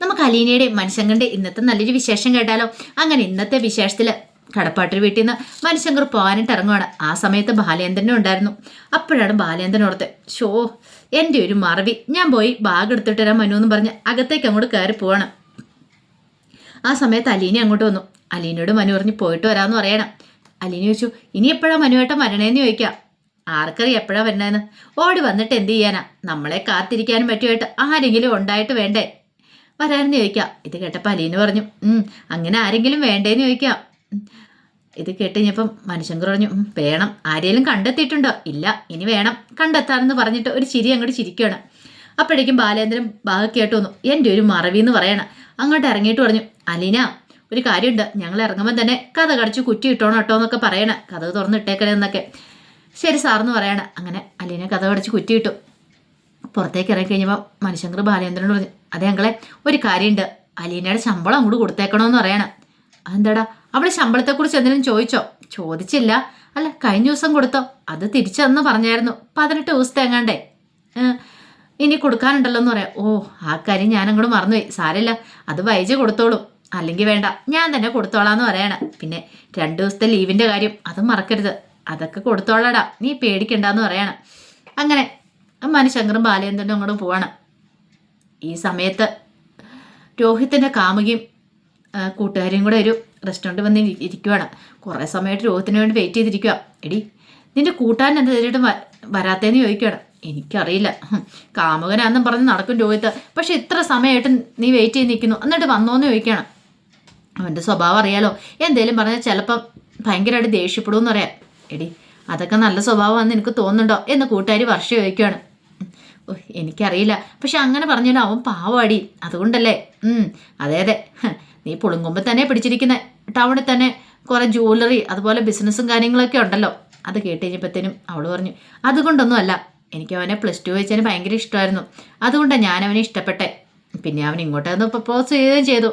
നമുക്ക് അലീനയുടെ മനുഷ്യങ്കന്റെ ഇന്നത്തെ നല്ലൊരു വിശേഷം കേട്ടാലോ? അങ്ങനെ ഇന്നത്തെ വിശേഷത്തിൽ കടപ്പാട്ടിൽ വീട്ടിൽ നിന്ന് മനുഷ്യങ്കർ പോകാനായിട്ട് ഇറങ്ങുവാണ്. ആ സമയത്ത് ബാലേന്ദ്രനും ഉണ്ടായിരുന്നു. അപ്പോഴാണ് ബാലേന്ദ്രൻ ഓർത്ത് ഷോ എന്റെ ഒരു മറവി. ഞാൻ പോയി ബാഗ് എടുത്തിട്ട് വരാൻ മനു എന്ന് പറഞ്ഞ് അകത്തേക്ക് അങ്ങോട്ട് കയറി പോവാണ്. ആ സമയത്ത് അലീന അങ്ങോട്ട് വന്നു. അലീനയോട് മനു പറഞ്ഞ് പോയിട്ട് വരാമെന്ന് പറയണം. അലീന ചോദിച്ചു ഇനി എപ്പോഴാണ് മനുവേട്ടൻ വരണേന്ന് ചോദിക്കാം. ആർക്കറിയാം എപ്പോഴാ വരുന്നതെന്ന് ഓടി വന്നിട്ട് എന്ത് ചെയ്യാനാ? നമ്മളെ കാത്തിരിക്കാനും പറ്റുമായിട്ട് ആരെങ്കിലും ഉണ്ടായിട്ട് വേണ്ടേ? വരാനെന്ന് ചോദിക്കാം. ഇത് കേട്ടപ്പോൾ അലീന പറഞ്ഞു അങ്ങനെ ആരെങ്കിലും വേണ്ടേന്ന് ചോദിക്കാം. ഇത് കേട്ട് കഴിഞ്ഞപ്പം മനുഷ്യങ്കർ പറഞ്ഞു വേണം. ആരെങ്കിലും കണ്ടെത്തിയിട്ടുണ്ടോ? ഇല്ല ഇനി വേണം. കണ്ടെത്താമെന്ന് പറഞ്ഞിട്ട് ഒരു ചിരി അങ്ങോട്ട് ചിരിക്കുകയാണ് അപ്പോഴേക്കും ബാലേന്ദ്രൻ ബാഗ് കേട്ടു വന്നു എന്റെ ഒരു മറവി എന്ന് പറയണം. അങ്ങോട്ട് ഇറങ്ങിയിട്ട് പറഞ്ഞു അലീന ഒരു കാര്യമുണ്ട്. ഞങ്ങൾ ഇറങ്ങുമ്പോൾ തന്നെ കഥ കടിച്ച് കുറ്റി ഇട്ടോണം കേട്ടോ എന്നൊക്കെ പറയണ. കഥ തുറന്നിട്ടേക്കണേ എന്നൊക്കെ. ശരി സാറെന്ന് പറയണ. അങ്ങനെ അലീന കഥ കടിച്ച് കുറ്റി ഇട്ടു. പുറത്തേക്ക് ഇറങ്ങി കഴിഞ്ഞപ്പോൾ മനുഷ്യങ്കർ ബാലേന്ദ്രനോട് പറഞ്ഞു അതെ അങ്കളെ ഒരു കാര്യമുണ്ട് അലീനയുടെ ശമ്പളം അങ്ങോട്ട് കൊടുത്തേക്കണമെന്ന് പറയണം. അതെന്താടാ? അവളെ ശമ്പളത്തെക്കുറിച്ച് എന്തെങ്കിലും ചോദിച്ചോ? ചോദിച്ചില്ല. അല്ല കഴിഞ്ഞ ദിവസം കൊടുത്തോ? അത് തിരിച്ചെന്ന് പറഞ്ഞായിരുന്നു. പതിനെട്ട് ദിവസത്തെ എങ്ങാണ്ടേ. ഇനി കൊടുക്കാനുണ്ടല്ലോ എന്ന് പറയാം. ഓ ആ കാര്യം ഞാൻ അങ്ങോട്ട് മറന്നുപോയി. സാരമില്ല. അത് വൈജ് കൊടുത്തോളും. അല്ലെങ്കിൽ വേണ്ട. ഞാൻ തന്നെ കൊടുത്തോളാന്ന് പറയണം. പിന്നെ രണ്ട് ദിവസത്തെ ലീവിന്റെ കാര്യം അത് മറക്കരുത്. അതൊക്കെ കൊടുത്തോളടാ. നീ പേടിക്കണ്ടെന്ന് പറയണം. അങ്ങനെ മനുശങ്കറും ബാലേന്ദ്രനും അങ്ങോട്ട് പോവാണ്. ഈ സമയത്ത് രോഹിത്തിന്റെ കാമുകിയും കൂട്ടുകാരിയും കൂടെ ഒരു റെസ്റ്റോറന്റ് വന്ന് ഇരി- ഇരിക്കുവാണ്. കുറേ സമയമായിട്ട് രോഹിത്തിന് വേണ്ടി വെയിറ്റ് ചെയ്തിരിക്കുക എടി നിന്റെ കൂട്ടാൻ എന്താ ഇതിട്ട് വരാത്തേന്ന് ചോദിക്കുകയാണ് എനിക്കറിയില്ല. കാമുകനാന്നും പറഞ്ഞ് നടക്കും രോഹിത്ത്. പക്ഷെ ഇത്ര സമയമായിട്ട് നീ വെയിറ്റ് ചെയ്ത് നിൽക്കുന്നു. എന്നിട്ട് വന്നോന്ന് ചോദിക്കുകയാണ് അവന്റെ സ്വഭാവം അറിയാലോ. എന്തേലും പറഞ്ഞാൽ ചിലപ്പം ഭയങ്കരമായിട്ട് ദേഷ്യപ്പെടുമെന്ന് പറയാം. എടി അതൊക്കെ നല്ല സ്വഭാവമാണെന്ന് എനിക്ക് തോന്നുന്നുണ്ടോ? എന്ന് കൂട്ടുകാരി വർഷം ചോദിക്കുകയാണ് എനിക്കറിയില്ല. പക്ഷെ അങ്ങനെ പറഞ്ഞാലും അവൻ പാവാടി. അതുകൊണ്ടല്ലേ? അതെ അതെ. നീ പുളുങ്കുമ്പ് തന്നെ പിടിച്ചിരിക്കുന്ന. ടൗണിൽ തന്നെ കുറേ ജ്വല്ലറി അതുപോലെ ബിസിനസ്സും കാര്യങ്ങളൊക്കെ ഉണ്ടല്ലോ. അത് കേട്ട് കഴിഞ്ഞപ്പോഴത്തേനും അവൾ പറഞ്ഞു അതുകൊണ്ടൊന്നും അല്ല എനിക്ക് അവനെ പ്ലസ് ടു വെച്ചതിന് ഭയങ്കര ഇഷ്ടമായിരുന്നു. അതുകൊണ്ടാണ് ഞാൻ അവനെ ഇഷ്ടപ്പെട്ടെ. പിന്നെ അവൻ ഇങ്ങോട്ട് ഇങ്ങോട്ടൊന്ന് പ്രപ്പോസ് ചെയ്യുകയും ചെയ്തു.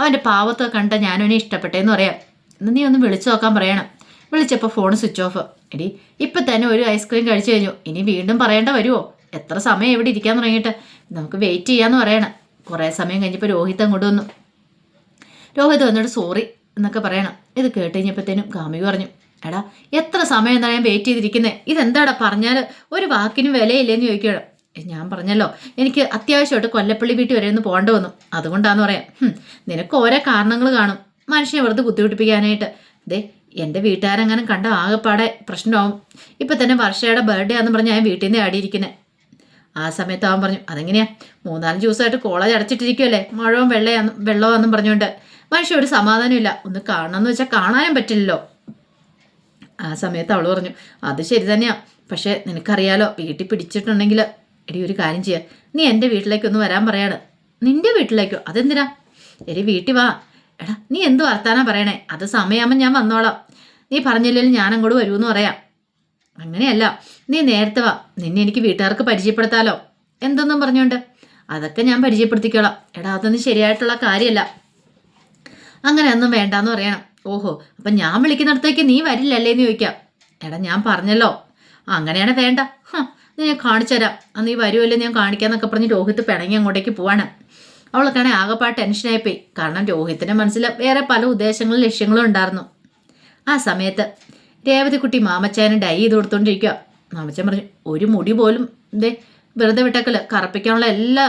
അവന്റെ പാവത്തൊക്കെ കണ്ട ഞാനവനെ ഇഷ്ടപ്പെട്ടേന്ന് പറയാം. ഇന്ന് നീ ഒന്ന് വിളിച്ചു നോക്കാൻ പറയണം. വിളിച്ചപ്പോൾ ഫോൺ സ്വിച്ച് ഓഫ് എടി ഇപ്പം തന്നെ ഒരു ഐസ്ക്രീം കഴിച്ചു കഴിഞ്ഞു. ഇനി വീണ്ടും പറയേണ്ട വരുമോ എത്ര സമയം ഇവിടെ ഇരിക്കാൻ തുടങ്ങിയിട്ട്? നമുക്ക് വെയിറ്റ് ചെയ്യാന്ന് പറയണം. കുറേ സമയം കഴിഞ്ഞപ്പോൾ രോഹിത് അങ്ങോട്ട് വന്നു. രോഹിത് വന്നിട്ട് സോറി എന്നൊക്കെ പറയണം. ഇത് കേട്ട് കഴിഞ്ഞപ്പോഴത്തേനും കാമിക പറഞ്ഞു എടാ എത്ര സമയം എന്താ ഞാൻ വെയിറ്റ് ചെയ്തിരിക്കുന്നത് ഇതെന്താടാ പറഞ്ഞാൽ ഒരു വാക്കിനും വിലയില്ലെന്ന് ചോദിക്കുകയാണ്. ഞാൻ പറഞ്ഞല്ലോ എനിക്ക് അത്യാവശ്യമായിട്ട് കൊല്ലപ്പള്ളി വീട്ടിൽ വരെ ഒന്ന് പോകേണ്ട വന്നു. അതുകൊണ്ടാന്ന് പറയാം. നിനക്ക് ഓരോ കാരണങ്ങൾ കാണും. മനുഷ്യനെ വെറുതെ ബുദ്ധിമുട്ടിപ്പിക്കാനായിട്ട്. ദേ എന്റെ വീട്ടുകാരെങ്ങനെ കണ്ട ആകെപ്പാടെ പ്രശ്നമാവും. ഇപ്പം തന്നെ വർഷയുടെ ബർത്ത്ഡേ ആണെന്ന് പറഞ്ഞ് ഞാൻ വീട്ടിൽ നിന്ന് ആടിയിരിക്കുന്നത് ആ സമയത്ത് അവൻ പറഞ്ഞു അതെങ്ങനെയാ? മൂന്നാൽ ദിവസമായിട്ട് കോളേജ് അടച്ചിട്ടിരിക്കുമല്ലേ മഴവും വെള്ളയാന്ന് എന്നും പറഞ്ഞുകൊണ്ട്. മനുഷ്യ ഒരു സമാധാനമില്ല ഒന്ന് കാണണമെന്ന് വെച്ചാൽ കാണാനും പറ്റില്ലല്ലോ. ആ സമയത്ത് അവൾ പറഞ്ഞു അത് ശരി തന്നെയാ. പക്ഷേ നിനക്കറിയാലോ വീട്ടിൽ പിടിച്ചിട്ടുണ്ടെങ്കിൽ എടി ഒരു കാര്യം ചെയ്യാം. നീ എന്റെ വീട്ടിലേക്കൊന്ന് വരാൻ പറയാണ്. നിന്റെ വീട്ടിലേക്കോ? അതെന്തിനാ? എടി വീട്ടിൽ വാ. എടാ നീ എന്ത് വർത്താനാ പറയണേ. അത് സമയമാകുമ്പോൾ ഞാൻ വന്നോളാം. നീ പറഞ്ഞില്ലെങ്കിൽ ഞാൻ അങ്ങോട്ട് വരുമെന്ന് പറയാം. അങ്ങനെയല്ല. നീ നേരത്തെ വാ. നിന്നെ എനിക്ക് വീട്ടുകാർക്ക് പരിചയപ്പെടുത്താലോ. എന്തെന്നും പറഞ്ഞോണ്ട്? അതൊക്കെ ഞാൻ പരിചയപ്പെടുത്തിക്കോളാം. എടാ അതൊന്നും ശരിയായിട്ടുള്ള കാര്യമല്ല അങ്ങനെ അങ്ങനെയൊന്നും വേണ്ടാന്ന് പറയണം. ഓഹോ അപ്പം ഞാൻ വിളിക്കുന്നിടത്തേക്ക് നീ വരില്ലല്ലേ എന്ന് ചോദിക്കാം. എടാ ഞാൻ പറഞ്ഞല്ലോ. അങ്ങനെയാണ് വേണ്ട. ഞാൻ കാണിച്ചു തരാം. അന്ന് നീ വരുമല്ലേ ഞാൻ കാണിക്കാന്നൊക്കെ പറഞ്ഞ് രോഹിത്ത് പിണങ്ങി അങ്ങോട്ടേക്ക് പോവാണ്. അവൾക്കാണെങ്കിൽ ആകെപ്പാട് ടെൻഷനായിപ്പോയി കാരണം രോഹിത്തിന്റെ മനസ്സിൽ വേറെ പല ഉദ്ദേശങ്ങളും ലക്ഷ്യങ്ങളും ഉണ്ടായിരുന്നു. ആ സമയത്ത് രേവതിക്കുട്ടി മാമച്ചായന് ഡൈ ചെയ്ത് കൊടുത്തോണ്ടിരിക്കുക മാമച്ചൻ പറഞ്ഞു ഒരു മുടി പോലും ഇതേ വെറുതെ വിട്ടക്കൽ. കറപ്പിക്കാനുള്ള എല്ലാ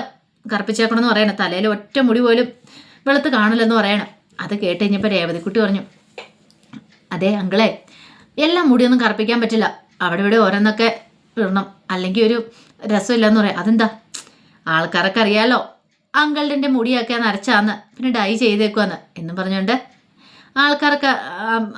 കറപ്പിച്ചേക്കണമെന്ന് പറയണം. തലയിൽ ഒറ്റ മുടി പോലും വെളുത്ത് കാണില്ലെന്ന് പറയണം. അത് കേട്ട് കഴിഞ്ഞപ്പോൾ രേവതിക്കുട്ടി പറഞ്ഞു അതെ അങ്കിളെ എല്ലാ മുടിയൊന്നും കറപ്പിക്കാൻ പറ്റില്ല. അവിടെ ഇവിടെ ഓരോന്നൊക്കെ ഇടണം. അല്ലെങ്കിൽ ഒരു രസമില്ലെന്ന് പറയാം. അതെന്താ? ആൾക്കാരൊക്കെ അറിയാലോ അങ്കിളിന്റെ മുടിയൊക്കെ നരച്ചാന്ന്. പിന്നെ ഡൈ ചെയ്തേക്കുവാന്ന്. എന്നും പറഞ്ഞുകൊണ്ട് ആൾക്കാർക്ക്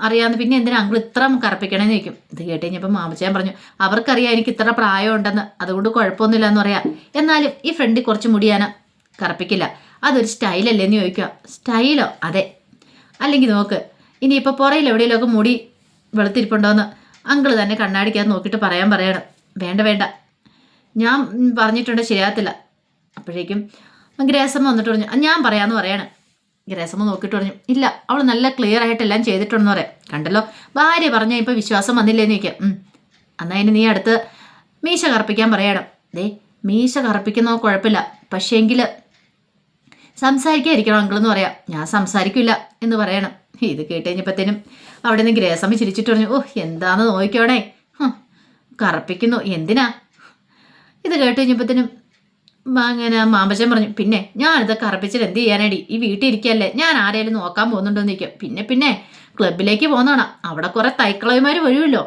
അറിയാമെന്ന് പിന്നെ എന്തിനാ അങ്കിൾ ഇത്ര കറപ്പിക്കണമെന്ന് ചോദിക്കും. ഇത് കേട്ട് കഴിഞ്ഞപ്പോൾ മാമച്ചാൻ പറഞ്ഞു അവർക്കറിയാം എനിക്ക് ഇത്ര പ്രായം ഉണ്ടെന്ന് അതുകൊണ്ട് കുഴപ്പമൊന്നുമില്ല എന്ന് പറയാം. എന്നാലും ഈ ഫ്രണ്ടിൽ കുറച്ച് മുടിയാന കറപ്പിക്കില്ല. അതൊരു സ്റ്റൈലല്ലേ എന്ന് ചോദിക്കുക. സ്റ്റൈലോ? അതെ. അല്ലെങ്കിൽ നോക്ക് ഇനിയിപ്പോൾ പുറയിൽ എവിടെയെങ്കിലുമൊക്കെ മുടി വെളുത്തിരിപ്പുണ്ടോയെന്ന് അങ്കിൾ തന്നെ കണ്ണാടിക്കകത്ത് നോക്കിയിട്ട് പറയാൻ പറയണം. വേണ്ട വേണ്ട. ഞാൻ പറഞ്ഞിട്ടുണ്ട് ശരിയാകത്തില്ല. അപ്പോഴേക്കും ഗ്രേസമ്മ വന്നിട്ട് പറഞ്ഞു ഞാൻ പറയാമെന്ന് പറയാണ്. ഗ്രേസമ്മ നോക്കിയിട്ട് പറഞ്ഞു ഇല്ല അവൾ നല്ല ക്ലിയർ ആയിട്ട് എല്ലാം ചെയ്തിട്ടുണ്ടെന്ന് പറയാം. കണ്ടല്ലോ? ഭാര്യ പറഞ്ഞാൽ ഇപ്പോൾ വിശ്വാസം വന്നില്ലേന്ന് ചോദിക്കാം. ഉം. എന്നാ ഇനി നീ അടുത്ത് മീശ കറുപ്പിക്കാൻ പറയണം ദേ മീശ കറുപ്പിക്കുന്നോ കുഴപ്പമില്ല. പക്ഷേങ്കിൽ സംസാരിക്കാതിരിക്കണം അങ്കിൾ എന്ന് പറയാം. ഞാൻ സംസാരിക്കില്ല എന്ന് പറയണം. ഇത് കേട്ട് കഴിഞ്ഞപ്പോഴത്തേനും അവിടെ നിന്ന് ഗ്രേസമ്മ ചിരിച്ചിട്ട് പറഞ്ഞു ഓ എന്താന്ന് നോക്കിക്കോണേ. കറപ്പിക്കുന്നു എന്തിനാ? ഇത് കേട്ട് കഴിഞ്ഞപ്പോഴത്തേനും അങ്ങനെ മാമ്പച്ചൻ പറഞ്ഞു പിന്നെ ഞാനിത് കറപ്പിച്ചിട്ട് എന്ത് ചെയ്യാനടി? ഈ വീട്ടിൽ ഇരിക്കല്ലേ? ഞാൻ ആരെയും നോക്കാൻ പോകുന്നുണ്ടോ എന്ന് പിന്നെ പിന്നെ ക്ലബിലേക്ക് പോകുന്നതാണ്. അവിടെ കുറെ തൈക്കളവിമാർ വരുമല്ലോ.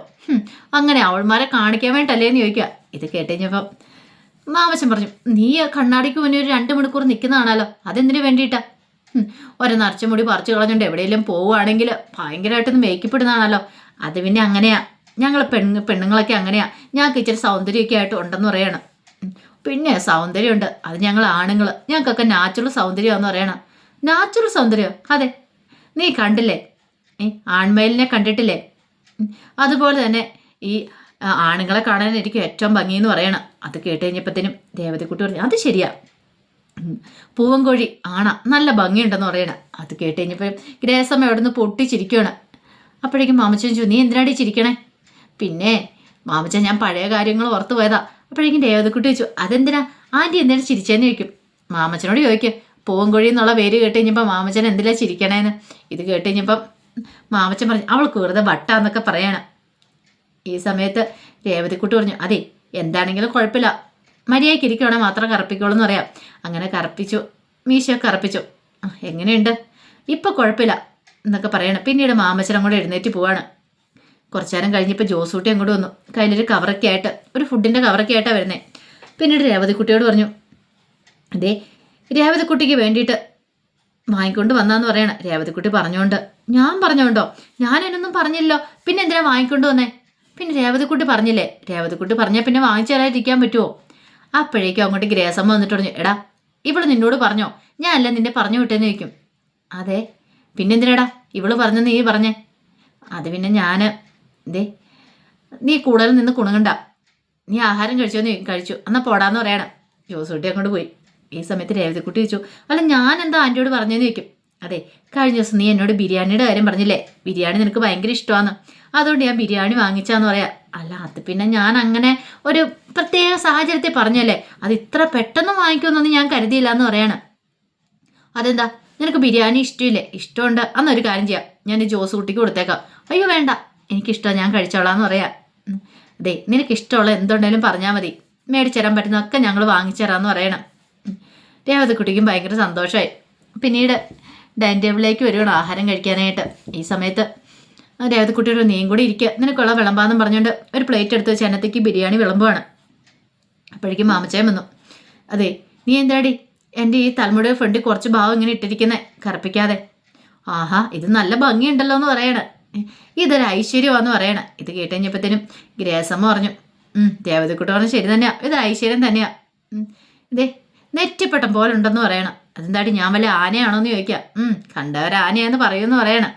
അങ്ങനെ അവൾമാരെ കാണിക്കാൻ വേണ്ടല്ലേ എന്ന് ചോദിക്കുക. ഇത് കേട്ടുകഴിഞ്ഞപ്പം മാമച്ചൻ പറഞ്ഞു നീ കണ്ണാടിക്ക് മുന്നേ ഒരു രണ്ട് മണിക്കൂർ നിൽക്കുന്നതാണല്ലോ അതെന്തിനു വേണ്ടിയിട്ടാ? ഒരു നരച്ച മുടി പറിച്ചു കളഞ്ഞുകൊണ്ട് എവിടെയെങ്കിലും പോവുകയാണെങ്കിൽ ഭയങ്കരമായിട്ടൊന്ന് മേക്കപ്പെടുന്നതാണല്ലോ അത് പിന്നെ അങ്ങനെയാ. ഞങ്ങൾ പെണ്ണ് പെണ്ണുങ്ങളൊക്കെ അങ്ങനെയാ. ഞങ്ങൾക്ക് ഇച്ചിരി സൗന്ദര്യമൊക്കെ ആയിട്ട് ഉണ്ടെന്ന് പറയണം. പിന്നെ സൗന്ദര്യമുണ്ട്. അത് ഞങ്ങൾ ആണുങ്ങൾ ഞങ്ങൾക്കൊക്കെ നാച്ചുറൽ സൗന്ദര്യമാണെന്ന് പറയണം. നാച്ചുറൽ സൗന്ദര്യം. അതെ. നീ കണ്ടില്ലേ? ഏ ആൺമയിലിനെ കണ്ടിട്ടില്ലേ? അതുപോലെ തന്നെ ഈ ആണുങ്ങളെ കാണാൻ എനിക്ക് ഏറ്റവും ഭംഗി എന്ന് പറയണം. അത് കേട്ട് കഴിഞ്ഞപ്പോഴത്തേനും ദേവതക്കുട്ടി പറഞ്ഞു അത് ശരിയാ. പൂവൻകോഴി ആണ. നല്ല ഭംഗിയുണ്ടെന്ന് പറയണം. അത് കേട്ട് കഴിഞ്ഞപ്പോഴും ഗ്രേസമ്മ അവിടെ നിന്ന് പൊട്ടിച്ചിരിക്കുകയാണ് അപ്പോഴേക്കും മാമച്ചൻ നീ എന്തിനാടി ചിരിക്കണേ? പിന്നെ മാമച്ചൻ ഞാൻ പഴയ കാര്യങ്ങൾ ഓർത്തു പോയതാ. അപ്പോഴേക്കും ദേവതക്കുട്ടി ചോദിച്ചു അതെന്തിനാ? ആന്റി എന്തിനാ ചിരിച്ചേന്ന് ചോദിക്കും. മാമച്ചനോട് ചോദിക്കും പൂവൻകോഴി എന്നുള്ള പേര് കേട്ട് കഴിഞ്ഞപ്പോൾ മാമച്ചൻ എന്തിനാ ചിരിക്കണേന്ന്? ഇത് കേട്ട് കഴിഞ്ഞപ്പം മാമച്ചൻ പറഞ്ഞു അവൾക്ക് വെറുതെ വട്ടാന്നൊക്കെ പറയണം. ഈ സമയത്ത് രേവതിക്കുട്ടി പറഞ്ഞു അതെ എന്താണെങ്കിലും കുഴപ്പമില്ല. മര്യാദയ്ക്ക് ഇരിക്കുവാണെങ്കിൽ മാത്രം കറപ്പിക്കോളൂ എന്ന് പറയാം. അങ്ങനെ കറപ്പിച്ചു മീശയൊക്കെ കറപ്പിച്ചു. എങ്ങനെയുണ്ട്? ഇപ്പം കുഴപ്പമില്ല എന്നൊക്കെ പറയണം. പിന്നീട് മാമച്ചനും കൂടെ എഴുന്നേറ്റ് പോവാണ്. കുറച്ചു നേരം കഴിഞ്ഞപ്പോൾ ജോസൂട്ടി അങ്ങോട്ട് വന്നു. കയ്യിലൊരു കവറൊക്കെ ആയിട്ട് ഒരു ഫുഡിന്റെ കവറൊക്കെ ആയിട്ടാണ് വരുന്നത് പിന്നീട് രേവതിക്കുട്ടിയോട് പറഞ്ഞു അതെ രേവതിക്കുട്ടിക്ക് വേണ്ടിയിട്ട് വാങ്ങിക്കൊണ്ട് വന്നാന്ന് പറയണം. രേവതിക്കുട്ടി പറഞ്ഞോണ്ട് ഞാൻ പറഞ്ഞോണ്ടോ? ഞാൻ എന്നൊന്നും പറഞ്ഞില്ലല്ലോ പിന്നെ എന്തിനാ വാങ്ങിക്കൊണ്ട് വന്നേ? പിന്നെ രേവതിക്കുട്ടി പറഞ്ഞില്ലേ രേവതിക്കുട്ടി പറഞ്ഞാൽ പിന്നെ വാങ്ങിച്ചു തരാതിരിക്കാൻ പറ്റുമോ അപ്പോഴേക്കും അങ്ങോട്ട് ഗ്രേസമ്മ വന്നിട്ട് പറഞ്ഞു എടാ ഇവൾ നിന്നോട് പറഞ്ഞോ? ഞാൻ അല്ല നിന്നെ പറഞ്ഞു വിട്ടേന്ന് ചോദിക്കും. അതെ പിന്നെന്തിനാടാ? ഇവൾ പറഞ്ഞെന്ന് നീ പറഞ്ഞേ. അത് പിന്നെ ഞാൻ ദേ നീ കൂടുതൽ നിന്ന് കുണുങ്ങണ്ട. നീ ആഹാരം കഴിച്ചോ നീ കഴിച്ചു. എന്നാൽ പോടാന്ന് പറയണം. ജോസൂട്ടി അങ്ങോട്ട് പോയി. ഈ സമയത്ത് രേവതിക്കുട്ടി ചോദിച്ചു അല്ല ഞാൻ എന്താ ആന്റിയോട് പറഞ്ഞെന്ന് ചോദിക്കും? അതെ കഴിഞ്ഞ ദിവസം നീ എന്നോട് ബിരിയാണിയുടെ കാര്യം പറഞ്ഞില്ലേ? ബിരിയാണി നിനക്ക് ഭയങ്കര ഇഷ്ടമാണ് അതുകൊണ്ട് ഞാൻ ബിരിയാണി വാങ്ങിച്ചാന്ന് പറയാം. അല്ല അത് പിന്നെ ഞാൻ അങ്ങനെ ഒരു പ്രത്യേക സാഹചര്യത്തിൽ പറഞ്ഞല്ലേ? അത് ഇത്ര പെട്ടെന്ന് വാങ്ങിക്കുമെന്നൊന്നും ഞാൻ കരുതിയില്ല എന്ന് പറയാണ്. അതെന്താ? നിനക്ക് ബിരിയാണി ഇഷ്ടമില്ലേ? ഇഷ്ടമുണ്ട്. അന്നൊരു കാര്യം ചെയ്യാം. ഞാൻ ജോസ് കുട്ടിക്ക് കൊടുത്തേക്കാം. അയ്യോ വേണ്ട. എനിക്കിഷ്ടം ഞാൻ കഴിച്ചോളാന്ന് പറയാം. അതെ നിനക്ക് ഇഷ്ടമുള്ള എന്തുണ്ടെങ്കിലും പറഞ്ഞാൽ മതി. മേടിച്ചേരാൻ പറ്റുന്നതൊക്കെ ഞങ്ങൾ വാങ്ങിച്ചരാന്ന് പറയണം. രേവതിക്കുട്ടിക്കും ഭയങ്കര സന്തോഷമായി പിന്നീട് ഡൈനിങ് ടേബിളിലേക്ക് വരുവാണ് ആഹാരം കഴിക്കാനായിട്ട്. ഈ സമയത്ത് രേവതിക്കുട്ടിയുടെ നീയും കൂടി ഇരിക്കുക നിനക്കുള്ള വിളമ്പാന്നും പറഞ്ഞുകൊണ്ട് ഒരു പ്ലേറ്റ് എടുത്ത് ചെന്നത്തേക്ക് ബിരിയാണി വിളമ്പുവാണ്. അപ്പോഴേക്കും മാമച്ചായം വന്നു. അതെ നീ എന്താടി? എന്റെ ഈ തലമുടിയുടെ ഫ്രണ്ടിൽ കുറച്ച് ഭാവം ഇങ്ങനെ ഇട്ടിരിക്കുന്നത് കറുപ്പിക്കാതെ. ആഹാ ഇത് നല്ല ഭംഗിയുണ്ടല്ലോ എന്ന് പറയണ. ഇതൊരു ഐശ്വര്യമാന്ന് പറയണ. ഇത് കേട്ട് കഴിഞ്ഞപ്പോഴത്തേനും ഗ്രേസമ്മ പറഞ്ഞു ദേവതക്കുട്ടി പറഞ്ഞു ശരി തന്നെയാ. ഇത് ഐശ്വര്യം തന്നെയാ. ഇതേ നെറ്റിപ്പട്ടം പോലെ ഉണ്ടെന്ന് പറയണം. അതെന്താടി ഞാൻ വല്ല ആനയാണോ എന്ന് ചോദിക്കാം. ഉം ആനയാന്ന് പറയുമെന്ന് പറയണം.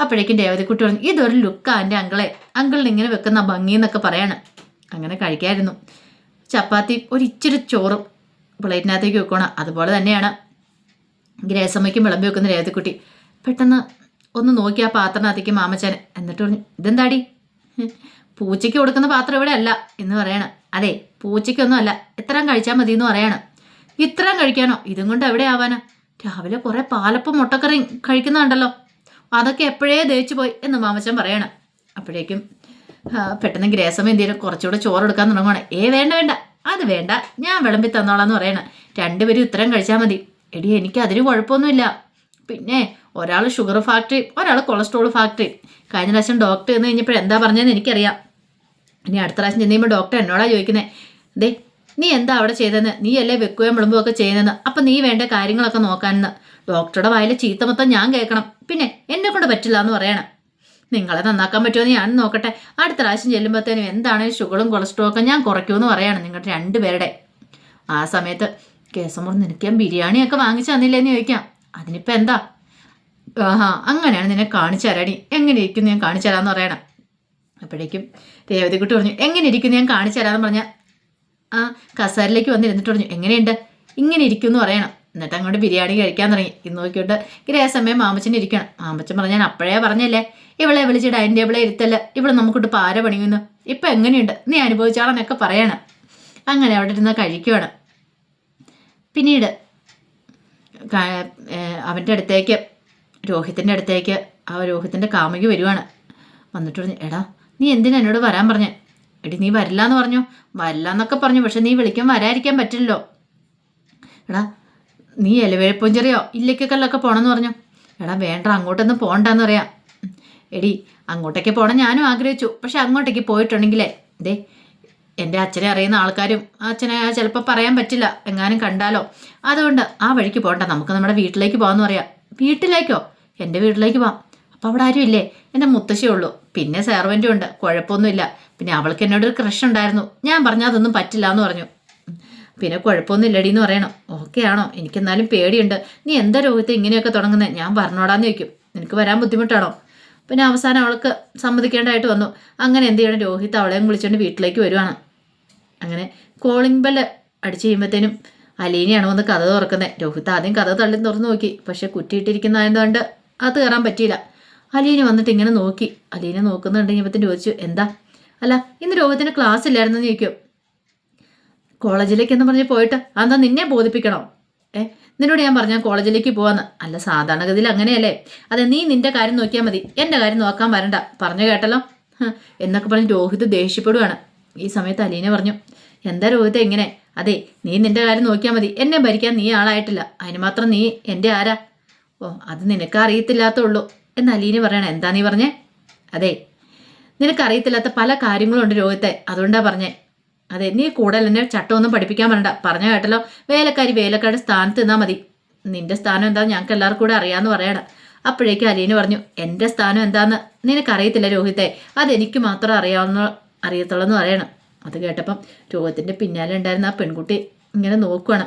അപ്പോഴേക്കും ദേവതക്കുട്ടി പറഞ്ഞു ഇതൊരു ലുക്കാ എന്റെ അങ്കിളെ. അങ്കിളിന് ഇങ്ങനെ വെക്കുന്ന ഭംഗി എന്നൊക്കെ പറയണം. അങ്ങനെ കഴിക്കായിരുന്നു. ചപ്പാത്തി ഒരിച്ചിരി ചോറും പ്ലേറ്റിനകത്തേക്ക് വെക്കണം. അതുപോലെ തന്നെയാണ് ഗ്രേസമ്മയ്ക്കും വിളമ്പി വെക്കുന്ന രേവതിക്കുട്ടി പെട്ടെന്ന് ഒന്ന് നോക്കി ആ പാത്രത്തിനകത്തേക്ക് മാമച്ചാൻ. എന്നിട്ട് പറഞ്ഞു ഇതെന്താടി? പൂച്ചയ്ക്ക് കൊടുക്കുന്ന പാത്രം ഇവിടെ അല്ല എന്ന് പറയണം. അതെ പൂച്ചയ്ക്കൊന്നും അല്ല. ഇത്രയും കഴിച്ചാൽ മതി എന്ന് പറയണം. ഇത്രയും കഴിക്കാനോ? ഇതും കൊണ്ട് എവിടെ ആവാനാ? രാവിലെ കുറെ പാലപ്പം മുട്ടക്കറി കഴിക്കുന്നുണ്ടല്ലോ. അതൊക്കെ എപ്പോഴേ ദഹിച്ചു പോയി എന്ന് മാമച്ചൻ പറയണം. അപ്പോഴേക്കും പെട്ടെന്ന് ഗ്രേസം എന്തെങ്കിലും കുറച്ചുകൂടെ ചോറ് എടുക്കാൻ തുടങ്ങുവാണ്. ഏ വേണ്ട വേണ്ട. അത് വേണ്ട. ഞാൻ വിളമ്പി തന്നോളാം എന്ന് പറയണം. രണ്ടുപേരും ഇത്രയും കഴിച്ചാൽ മതി. എടി എനിക്ക് അതിന് കുഴപ്പമൊന്നുമില്ല. പിന്നെ ഒരാൾ ഷുഗർ ഫാക്ടറി ഒരാൾ കൊളസ്ട്രോൾ ഫാക്ടറി കഴിഞ്ഞ പ്രാവശ്യം ഡോക്ടർ എന്ന് കഴിഞ്ഞപ്പോൾ എന്താ പറഞ്ഞതെന്ന് എനിക്കറിയാം. ഇനി അടുത്ത പ്രാവശ്യം ചെന്ന് കഴിയുമ്പോൾ ഡോക്ടർ എന്നോടാ ചോദിക്കുന്നത് ദേ നീ എന്താ അവിടെ ചെയ്തതെന്ന് നീ അല്ലേ വെക്കുകയും വിളമ്പുകയും ഒക്കെ ചെയ്യുന്നതെന്ന് അപ്പം നീ വേണ്ട കാര്യങ്ങളൊക്കെ നോക്കാനെന്ന്. ഡോക്ടറുടെ വായിലെ ചീത്ത മൊത്തം ഞാൻ കേൾക്കണം. പിന്നെ എന്നെ കൊണ്ട് പറ്റില്ല എന്ന് പറയണം. നിങ്ങളെ നന്നാക്കാൻ പറ്റുമെന്ന് ഞാൻ നോക്കട്ടെ. അടുത്ത പ്രാവശ്യം ചെല്ലുമ്പോഴത്തേനും എന്താണ് ഷുഗറും കൊളസ്ട്രോളും ഒക്കെ ഞാൻ കുറയ്ക്കുമെന്ന് പറയാണ് നിങ്ങളുടെ രണ്ടുപേരുടെ ആ സമയത്ത് കേസം പറഞ്ഞ് നിനക്ക് ഞാൻ ബിരിയാണിയൊക്കെ വാങ്ങിച്ചു തന്നില്ലേന്ന് ചോദിക്കാം. അതിനിപ്പോൾ എന്താ? ആഹാ അങ്ങനെയാണ് നിന്നെ കാണിച്ചു തരാടി എങ്ങനെ ഇരിക്കുന്നു ഞാൻ കാണിച്ചു തരാമെന്ന് പറയണം. അപ്പോഴേക്കും രേവതിക്കുട്ടി പറഞ്ഞു എങ്ങനെ ഇരിക്കുന്നു ഞാൻ കാണിച്ചു തരാമെന്ന് പറഞ്ഞാൽ ആ കസാരിലേക്ക് വന്നിരുന്നിട്ട് പറഞ്ഞു എങ്ങനെയുണ്ട്? ഇങ്ങനെ ഇരിക്കുമെന്ന് പറയണം. എന്നിട്ട് അങ്ങോട്ട് ബിരിയാണി കഴിക്കാൻ തുടങ്ങി. ഇന്ന് നോക്കിയിട്ട് ഇരേ സമയം മാമച്ചൻ ഇരിക്കണം. മാമച്ചൻ പറഞ്ഞു ഞാൻ അപ്പോഴേ പറഞ്ഞല്ലേ ഇവളെ വിളിച്ച് ഡൈനിങ് ടേബിളെ ഇരുത്തല്ല ഇവിടെ നമുക്കിട്ട് പാര പണിയുന്നു. ഇപ്പം എങ്ങനെയുണ്ട്? നീ അനുഭവിച്ചാളെന്നൊക്കെ പറയണം. അങ്ങനെ അവിടെ ഇരുന്ന് കഴിക്കുവാണ്. പിന്നീട് അവന്റെ അടുത്തേക്ക് രോഹിത്തിന്റെ അടുത്തേക്ക് ആ രോഹിത്തിന്റെ കാമുകി വരുവാണ്. വന്നിട്ട് പറഞ്ഞു എടാ നീ എന്തിനാ എന്നോട് വരാൻ പറഞ്ഞേ? എടി നീ വരില്ല എന്ന് പറഞ്ഞു. വരില്ല എന്നൊക്കെ പറഞ്ഞു പക്ഷെ നീ വിളിക്കാൻ വരാതിരിക്കാൻ പറ്റില്ലല്ലോ. എടാ നീ എലവേപ്പുഞ്ചെറിയോ ഇല്ലിക്കക്കല്ലൊക്കെ പോകണമെന്ന് പറഞ്ഞു. എടാ വേണ്ട അങ്ങോട്ടൊന്നും പോകണ്ടെന്ന് പറയാം. എടി അങ്ങോട്ടേക്ക് പോകണം ഞാനും ആഗ്രഹിച്ചു. പക്ഷെ അങ്ങോട്ടേക്ക് പോയിട്ടുണ്ടെങ്കിലേ ദേ എന്റെ അച്ഛനെ അറിയുന്ന ആൾക്കാരും അച്ഛനെ ചിലപ്പോൾ പറയാൻ പറ്റില്ല. എങ്ങാനും കണ്ടാലോ. അതുകൊണ്ട് ആ വഴിക്ക് പോകണ്ട നമുക്ക് നമ്മുടെ വീട്ടിലേക്ക് പോകാമെന്ന് പറയാം. വീട്ടിലേക്കോ? എന്റെ വീട്ടിലേക്ക് വാ. അപ്പം അവിടെ ആരും ഇല്ലേ? എന്റെ മുത്തശ്ശേ ഉള്ളൂ. പിന്നെ സെർവന്റും ഉണ്ട്. കുഴപ്പമൊന്നുമില്ല. പിന്നെ അവൾക്ക് എന്നോട് ഒരു ക്രഷ് ഉണ്ടായിരുന്നു. ഞാൻ പറഞ്ഞാൽ അതൊന്നും പറ്റില്ല എന്ന് പറഞ്ഞു. പിന്നെ കുഴപ്പമൊന്നും ഇല്ലടി എന്ന് പറയണം. ഓക്കെ ആണോ? എനിക്കെന്നാലും പേടിയുണ്ട്. നീ എന്താ രോഗത്തെ ഇങ്ങനെയൊക്കെ തുടങ്ങുന്നത് ഞാൻ പറഞ്ഞോടാന്ന് ചോദിക്കും. നിനക്ക് വരാൻ ബുദ്ധിമുട്ടാണോ? പിന്നെ അവസാനം അവൾക്ക് സമ്മതിക്കേണ്ടതായിട്ട് വന്നു. അങ്ങനെ എന്ത് ചെയ്യണം? രോഹിത് അവളെയും വിളിച്ചുകൊണ്ട് വീട്ടിലേക്ക് വരുവാണ്. അങ്ങനെ കോളിംഗ് ബെല്ല് അടിച്ചു കഴിയുമ്പോഴത്തേനും അലീനയാണ് വന്ന് കഥ തുറക്കുന്നത് രോഹിത് ആദ്യം കഥ തള്ളി തുറന്നു നോക്കി. പക്ഷെ കുറ്റിയിട്ടിരിക്കുന്നതായതുകൊണ്ട് അത് കയറാൻ പറ്റിയില്ല. അലീന വന്നിട്ട് ഇങ്ങനെ നോക്കി. അലീന നോക്കുന്നുണ്ടെങ്കിൽ ഇപ്പത്തിന് ചോദിച്ചു എന്താ? അല്ല ഇന്ന് രോഗത്തിന് ക്ലാസ് ഇല്ലായിരുന്നെന്ന് ചോദിക്കും. കോളേജിലേക്ക് എന്ന് പറഞ്ഞ് പോയിട്ട് അതെന്താ നിന്നെ ബോധിപ്പിക്കണോ? ഏ നിന്നോട് ഞാൻ പറഞ്ഞാൽ കോളേജിലേക്ക് പോവാന്ന്. അല്ല സാധാരണഗതിയിൽ അങ്ങനെയല്ലേ. അതെ നീ നിന്റെ കാര്യം നോക്കിയാൽ മതി. എന്റെ കാര്യം നോക്കാൻ വരണ്ട. പറഞ്ഞു കേട്ടല്ലോ? എന്നൊക്കെ പറഞ്ഞ് രോഹിത് ദേഷ്യപ്പെടുവാണ്. ഈ സമയത്ത് അലീന പറഞ്ഞു എന്താ രോഹിത് എങ്ങനെ അതെ നീ നിന്റെ കാര്യം നോക്കിയാൽ മതി. എന്നെ ഭരിക്കാൻ നീ ആളായിട്ടില്ല. അതിന് മാത്രം നീ എന്റെ ആരാ? ഓ അത് നിനക്ക് അറിയത്തില്ലാത്തുള്ളൂ എന്ന് അലീന പറയണേ എന്താ നീ പറഞ്ഞേ? അതെ നിനക്കറിയത്തില്ലാത്ത പല കാര്യങ്ങളുണ്ട് രോഹിത്തെ അതുകൊണ്ടാ പറഞ്ഞേ. അതെ നീ കൂടുതൽ എന്നെ ചട്ടമൊന്നും പഠിപ്പിക്കാൻ പറയണ്ട. പറഞ്ഞ കേട്ടല്ലോ വേലക്കാരി വേലക്കാരുടെ സ്ഥാനത്ത് നിന്നാൽ മതി. നിന്റെ സ്ഥാനം എന്താ ഞങ്ങൾക്ക് എല്ലാവർക്കും കൂടെ അറിയാമെന്ന് പറയണം. അപ്പോഴേക്കും അലീന പറഞ്ഞു എന്റെ സ്ഥാനം എന്താന്ന് നിനക്കറിയത്തില്ല രോഹിത്തെ. അതെനിക്ക് മാത്രം അറിയാവുന്ന അറിയത്തുള്ളൂ എന്ന് പറയണം. അത് കേട്ടപ്പം രോഹിത്തിന്റെ പിന്നാലെ ഉണ്ടായിരുന്ന ആ പെൺകുട്ടി ഇങ്ങനെ നോക്കുവാണ്.